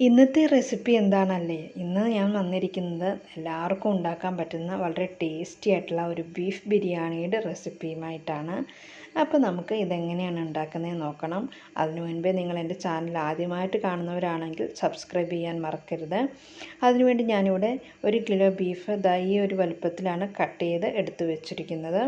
ഇന്നത്തെ റെസിപ്പി എന്താണല്ലേ? ഇന്ന് ഞാൻ വന്നിരിക്കുന്നത് എല്ലാവർക്കും ഉണ്ടാക്കാൻ പറ്റുന്ന വളരെ ടേസ്റ്റി ആയിട്ടുള്ള ഒരു ബീഫ് ബിരിയാണിയുടെ റെസിപ്പിയുമായിട്ടാണ്. അപ്പോൾ നമുക്ക് ഇതെങ്ങനെയാണ് ഉണ്ടാക്കുന്നത് നോക്കണം. അതിനു മുൻപേ നിങ്ങൾ എന്റെ ചാനൽ ആദ്യമായിട്ട് കാണുന്നവരാണെങ്കിൽ സബ്സ്ക്രൈബ് ചെയ്യാൻ മറക്കരുത്. അതിനുവേണ്ടി ഞാനിവിടെ ഒരു കിലോ ബീഫ് ദൈ ഒരു വലുപ്പത്തിലാണ് കട്ട് ചെയ്ത് എടുത്തു വെച്ചിരിക്കുന്നത്.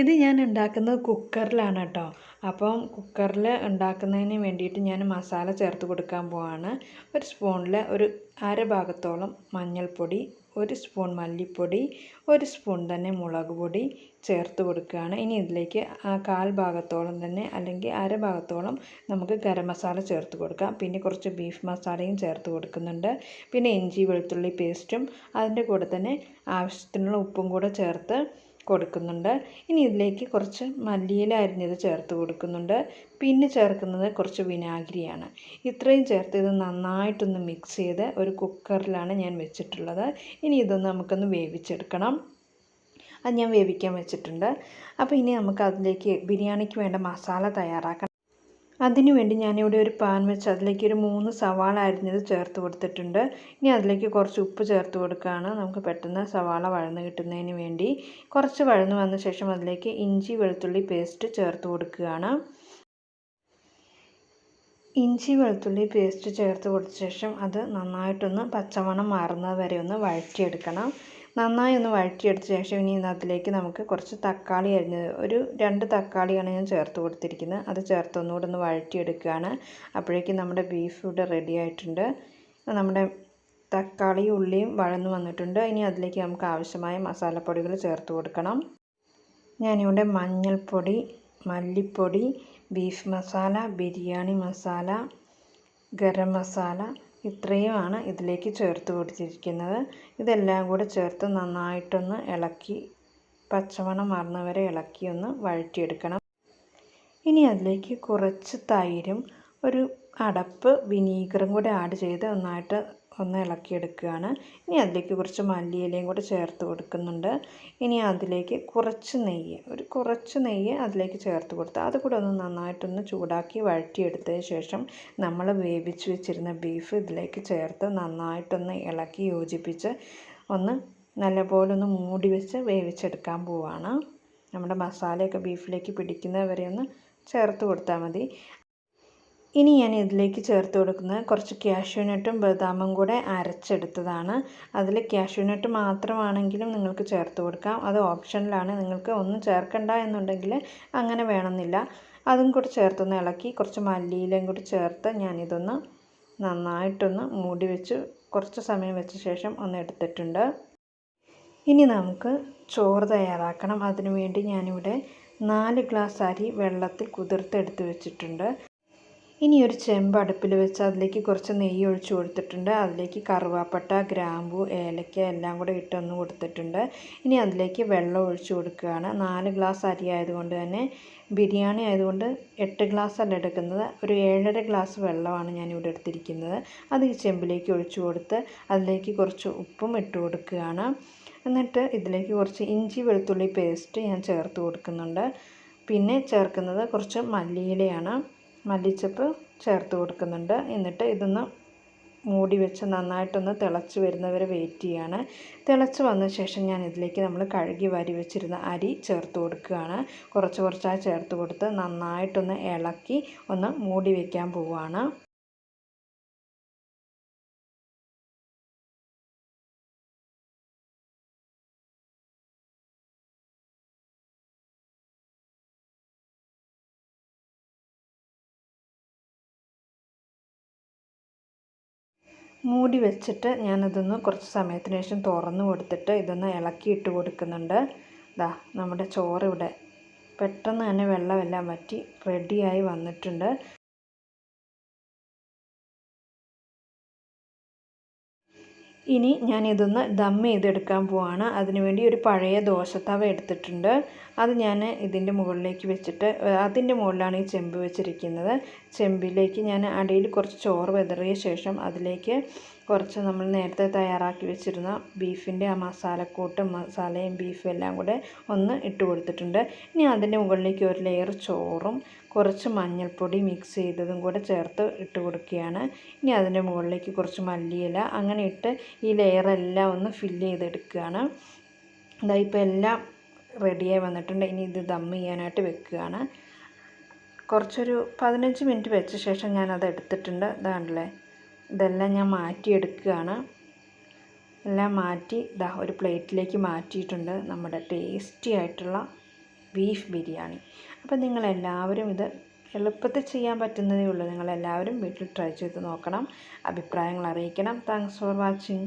ഇത് ഞാൻ ഉണ്ടാക്കുന്നത് കുക്കറിലാണ് കേട്ടോ. അപ്പം കുക്കറിൽ ഉണ്ടാക്കുന്നതിന് വേണ്ടിയിട്ട് ഞാൻ മസാല ചേർത്ത് കൊടുക്കാൻ പോവാണ്. ഒരു സ്പൂണിൽ ഒരു അര ഭാഗത്തോളം മഞ്ഞൾപ്പൊടി ഒരു സ്പൂൺ മല്ലിപ്പൊടി ഒരു സ്പൂൺ തന്നെ മുളക് പൊടി ചേർത്ത് കൊടുക്കുകയാണ്. ഇനി ഇതിലേക്ക് ആ കാൽ ഭാഗത്തോളം തന്നെ അല്ലെങ്കിൽ അര ഭാഗത്തോളം നമുക്ക് ഗരം മസാല ചേർത്ത് കൊടുക്കാം. പിന്നെ കുറച്ച് ബീഫ് മസാലയും ചേർത്ത് കൊടുക്കുന്നുണ്ട്. പിന്നെ ഇഞ്ചി വെളുത്തുള്ളി പേസ്റ്റും അതിന്റെ കൂടെ തന്നെ ആവശ്യത്തിനുള്ള ഉപ്പും കൂടെ ചേർത്ത് കൊടുക്കുന്നുണ്ട്. ഇനി ഇതിലേക്ക് കുറച്ച് മല്ലിയില അരിഞ്ഞത് ചേർത്ത് കൊടുക്കുന്നുണ്ട്. പിന്നെ ചേർക്കുന്നത് കുറച്ച് വിനാഗിരിയാണ്. ഇത്രയും ചേർത്ത് ഇത് നന്നായിട്ടൊന്ന് മിക്സ് ചെയ്ത് ഒരു കുക്കറിലാണ് ഞാൻ വെച്ചിട്ടുള്ളത്. ഇനി ഇതൊന്ന് നമുക്കൊന്ന് വേവിച്ചെടുക്കണം. അത് ഞാൻ വേവിക്കാൻ വെച്ചിട്ടുണ്ട്. അപ്പോൾ ഇനി നമുക്ക് അതിലേക്ക് ബിരിയാണിക്ക് വേണ്ട മസാല തയ്യാറാക്കണം. അതിനു വേണ്ടി ഞാനിവിടെ ഒരു പാൻ വെച്ച് അതിലേക്ക് ഒരു മൂന്ന് സവാള അരിഞ്ഞത് ചേർത്ത് കൊടുത്തിട്ടുണ്ട്. ഇനി അതിലേക്ക് കുറച്ച് ഉപ്പ് ചേർത്ത് കൊടുക്കുകയാണ്. നമുക്ക് പെട്ടെന്ന് സവാള വഴന്ന് കിട്ടുന്നതിന് വേണ്ടി. കുറച്ച് വഴന്ന് വന്ന ശേഷം അതിലേക്ക് ഇഞ്ചി വെളുത്തുള്ളി പേസ്റ്റ് ചേർത്ത് കൊടുക്കുകയാണ്. ഇഞ്ചി വെളുത്തുള്ളി പേസ്റ്റ് ചേർത്ത് കൊടുത്ത ശേഷം അത് നന്നായിട്ടൊന്ന് പച്ചമണം മാറുന്നത് വരെ ഒന്ന് വഴറ്റിയെടുക്കണം. നന്നായി ഒന്ന് വഴറ്റിയെടുത്ത ശേഷം ഇനി അതിലേക്ക് നമുക്ക് കുറച്ച് തക്കാളി അരിഞ്ഞത് ഒരു രണ്ട് തക്കാളിയാണ് ഞാൻ ചേർത്ത് കൊടുത്തിരിക്കുന്നത്. അത് ചേർത്ത് ഒന്നുകൂടെ ഒന്ന് വഴറ്റിയെടുക്കുകയാണ്. അപ്പോഴേക്കും നമ്മുടെ ബീഫ് ഇവിടെ റെഡി ആയിട്ടുണ്ട്. നമ്മുടെ തക്കാളി ഉള്ളിയും വഴന്നു വന്നിട്ടുണ്ട്. ഇനി അതിലേക്ക് നമുക്ക് ആവശ്യമായ മസാലപ്പൊടികൾ ചേർത്ത് കൊടുക്കണം. ഞാനിവിടെ മഞ്ഞൾപ്പൊടി മല്ലിപ്പൊടി ബീഫ് മസാല ബിരിയാണി മസാല ഗരം മസാല ഇത്രയുമാണ് ഇതിലേക്ക് ചേർത്ത് കൊടുത്തിരിക്കുന്നത് ഇതെല്ലാം കൂടെ ചേർത്ത് നന്നായിട്ടൊന്ന് ഇളക്കി പച്ചമണം മാറുന്നവരെ ഇളക്കി ഒന്ന് വഴറ്റിയെടുക്കണം. ഇനി അതിലേക്ക് കുറച്ച് തൈരും ഒരു അടപ്പ് വിനീഗറും കൂടെ ആഡ് ചെയ്ത് ഒന്നായിട്ട് ഒന്ന് ഇളക്കിയെടുക്കുകയാണ് ഇനി അതിലേക്ക് കുറച്ച് മല്ലിയിലയും കൂടെ ചേർത്ത് കൊടുക്കുന്നുണ്ട്. ഇനി അതിലേക്ക് കുറച്ച് നെയ്യ് ഒരു കുറച്ച് നെയ്യ് അതിലേക്ക് ചേർത്ത് കൊടുത്ത് അത് കൂടെ ഒന്ന് നന്നായിട്ടൊന്ന് ചൂടാക്കി വഴറ്റിയെടുത്തതിന് ശേഷം നമ്മൾ വേവിച്ച് വെച്ചിരുന്ന ബീഫ് ഇതിലേക്ക് ചേർത്ത് നന്നായിട്ടൊന്ന് ഇളക്കി യോജിപ്പിച്ച് ഒന്ന് നല്ലപോലെ ഒന്ന് മൂടി വെച്ച് വേവിച്ചെടുക്കാൻ പോവാണ്. നമ്മുടെ മസാലയൊക്കെ ബീഫിലേക്ക് പിടിക്കുന്നവരെ ഒന്ന് ചേർത്ത് കൊടുത്താൽ മതി. ഇനി ഞാൻ ഇതിലേക്ക് ചേർത്ത് കൊടുക്കുന്നത് കുറച്ച് ക്യാഷ്യൂനട്ടും ബദാമും കൂടെ അരച്ചെടുത്തതാണ്. അതിൽ ക്യാഷ്യൂനട്ട് മാത്രമാണെങ്കിലും നിങ്ങൾക്ക് ചേർത്ത് കൊടുക്കാം. അത് ഓപ്ഷനിലാണ്. നിങ്ങൾക്ക് ഒന്നും ചേർക്കണ്ട എന്നുണ്ടെങ്കിൽ അങ്ങനെ വേണമെന്നില്ല. അതും കൂടി ചേർത്തൊന്ന് ഇളക്കി കുറച്ച് മല്ലിയിലയും കൂടി ചേർത്ത് ഞാനിതൊന്ന് നന്നായിട്ടൊന്ന് മൂടി വെച്ച് കുറച്ച് സമയം വെച്ച ശേഷം ഒന്ന് എടുത്തിട്ടുണ്ട്. ഇനി നമുക്ക് ചോറ് തയ്യാറാക്കണം. അതിനു വേണ്ടി ഞാനിവിടെ നാല് ഗ്ലാസ് അരി വെള്ളത്തിൽ കുതിർത്തെടുത്ത് വെച്ചിട്ടുണ്ട്. ഇനി ഒരു ചെമ്പ് അടുപ്പിൽ വെച്ച് അതിലേക്ക് കുറച്ച് നെയ്യ് ഒഴിച്ച് കൊടുത്തിട്ടുണ്ട്. അതിലേക്ക് കറുവാപ്പട്ട ഗ്രാമ്പു ഏലക്ക എല്ലാം കൂടെ ഇട്ടൊന്ന് കൊടുത്തിട്ടുണ്ട്. ഇനി അതിലേക്ക് വെള്ളം ഒഴിച്ച് കൊടുക്കുകയാണ്. നാല് ഗ്ലാസ് അരി ആയതുകൊണ്ട് തന്നെ ബിരിയാണി ആയതുകൊണ്ട് എട്ട് ഗ്ലാസ് അല്ല എടുക്കുന്നത്. ഒരു ഏഴര ഗ്ലാസ് വെള്ളമാണ് ഞാനിവിടെ എടുത്തിരിക്കുന്നത്. അത് ഈ ചെമ്പിലേക്ക് ഒഴിച്ചു കൊടുത്ത് അതിലേക്ക് കുറച്ച് ഉപ്പും ഇട്ട് കൊടുക്കുകയാണ്. എന്നിട്ട് ഇതിലേക്ക് കുറച്ച് ഇഞ്ചി വെളുത്തുള്ളി പേസ്റ്റ് ഞാൻ ചേർത്ത് കൊടുക്കുന്നുണ്ട്. പിന്നെ ചേർക്കുന്നത് കുറച്ച് മല്ലിയിലയാണ്. മല്ലിച്ചപ്പ് ചേർത്ത് കൊടുക്കുന്നുണ്ട്. എന്നിട്ട് ഇതൊന്ന് മൂടി വെച്ച് നന്നായിട്ടൊന്ന് തിളച്ച് വരുന്നവരെ വെയിറ്റ് ചെയ്യാണ്. തിളച്ച് വന്ന ശേഷം ഞാൻ ഇതിലേക്ക് നമ്മൾ കഴുകി വാരി വെച്ചിരുന്ന അരി ചേർത്ത് കൊടുക്കുകയാണ്. കുറച്ച് കുറച്ചായി ചേർത്ത് കൊടുത്ത് നന്നായിട്ടൊന്ന് ഇളക്കി ഒന്ന് മൂടി വെക്കാൻ പോവുകയാണ്. മൂടി വെച്ചിട്ട് ഞാനതൊന്ന് കുറച്ച് സമയത്തിന് ശേഷം തുറന്ന് കൊടുത്തിട്ട് ഇതൊന്ന് ഇളക്കിയിട്ട് കൊടുക്കുന്നുണ്ട്. ദാ നമ്മുടെ ചോറിവിടെ പെട്ടെന്ന് തന്നെ വെള്ളമെല്ലാം വറ്റി റെഡിയായി വന്നിട്ടുണ്ട്. ഇനി ഞാൻ ഇതൊന്ന് ദം ചെയ്തെടുക്കാൻ പോവാണ്. അതിനുവേണ്ടി ഒരു പഴയ ദോശത്തവ എടുത്തിട്ടുണ്ട്. അത് ഞാൻ ഇതിന്റെ മുകളിലേക്ക് വെച്ചിട്ട് അതിന്റെ മുകളിലാണ് ഈ ചെമ്പ് വെച്ചിരിക്കുന്നത്. ചെമ്പിലേക്ക് ഞാൻ അടിയിൽ കുറച്ച് ചോറ് വിതറിയ ശേഷം അതിലേക്ക് കുറച്ച് നമ്മൾ നേരത്തെ തയ്യാറാക്കി വെച്ചിരുന്ന ബീഫിന്റെ ആ മസാലക്കൂട്ടും മസാലയും ബീഫും എല്ലാം കൂടെ ഒന്ന് ഇട്ട് കൊടുത്തിട്ടുണ്ട്. ഇനി അതിന്റെ മുകളിലേക്ക് ഒരു ലെയർ ചോറും കുറച്ച് മഞ്ഞൾപ്പൊടി മിക്സ് ചെയ്തതും കൂടെ ചേർത്ത് ഇട്ട് കൊടുക്കുകയാണ്. ഇനി അതിന്റെ മുകളിലേക്ക് കുറച്ച് മല്ലിയില അങ്ങനെ ഇട്ട് ഈ ലെയറെല്ലാം ഒന്ന് ഫില്ല് ചെയ്തെടുക്കുകയാണ്. ഇതാ ഇപ്പോൾ എല്ലാം റെഡിയായി വന്നിട്ടുണ്ട്. ഇനി ഇത് ദം ചെയ്യാനായിട്ട് വെക്കുകയാണ്. കുറച്ചൊരു പതിനഞ്ച് മിനിറ്റ് വെച്ച ശേഷം ഞാനത് എടുത്തിട്ടുണ്ട്. ഇതാണല്ലേ? ഇതെല്ലാം ഞാൻ മാറ്റിയെടുക്കുകയാണ്. എല്ലാം മാറ്റി ഇതാ ഒരു പ്ലേറ്റിലേക്ക് മാറ്റിയിട്ടുണ്ട് നമ്മുടെ ടേസ്റ്റി ആയിട്ടുള്ള ബീഫ് ബിരിയാണി. അപ്പോൾ നിങ്ങളെല്ലാവരും ഇത് എളുപ്പത്തിൽ ചെയ്യാൻ പറ്റുന്നതേ ഉള്ളൂ. നിങ്ങളെല്ലാവരും വീട്ടിൽ ട്രൈ ചെയ്ത് നോക്കണം. അഭിപ്രായങ്ങൾ അറിയിക്കണം. Thanks for watching.